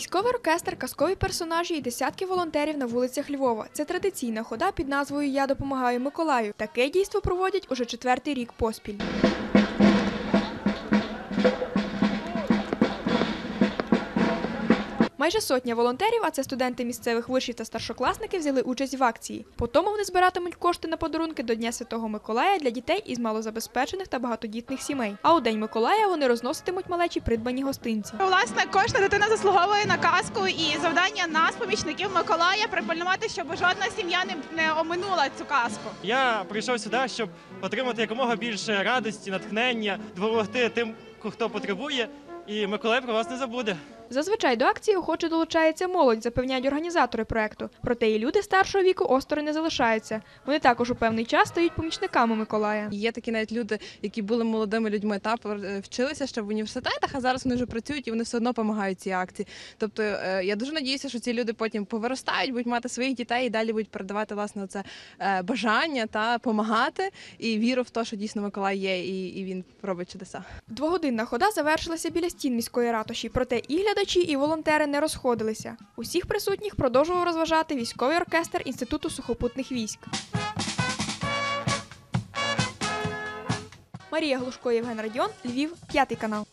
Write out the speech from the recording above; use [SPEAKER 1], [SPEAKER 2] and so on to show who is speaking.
[SPEAKER 1] Військовий оркестр, казкові персонажі і десятки волонтерів на вулицях Львова. Це традиційна хода під назвою Я допомагаю Миколаю. Таке дійство проводять уже четвертий рік поспіль. Майже сотня волонтерів, а це студенти місцевих вишів та старшокласники, взяли участь в акції. По тому вони збиратимуть кошти на подарунки до Дня Святого Миколая для дітей із малозабезпечених та багатодітних сімей. А у День Миколая вони розноситимуть малечі придбані гостинці.
[SPEAKER 2] Власне, кожна дитина заслуговує на казку, і завдання нас, помічників Миколая, припильнувати, щоб жодна сім'я не, не оминула цю казку.
[SPEAKER 3] Я прийшов сюди, щоб отримати якомога більше радості, натхнення, допомогти тим, хто потребує, і Миколай про вас не забуде.
[SPEAKER 1] Зазвичай до акції охоче долучається молодь, запевняють організатори проекту. Проте і люди старшого віку осторонь не залишаються. Вони також у певний час стають помічниками Миколая.
[SPEAKER 4] Є такі навіть люди, які були молодими людьми та пр- вчилися ще в університетах, а зараз вони вже працюють і вони все одно допомагають цій акції. Тобто е, я дуже надіюся, що ці люди потім повиростають, будуть мати своїх дітей і далі будуть передавати власне це бажання та допомагати і віру в те, що дійсно Миколай є, і, він робить чудеса.
[SPEAKER 1] Двогодинна хода завершилася біля стін міської ратуші, проте і глядачі, і волонтери не розходилися. Усіх присутніх продовжував розважати військовий оркестр Інституту сухопутних військ. Марія Глушко, Євген Радіон, Львів, п'ятий канал.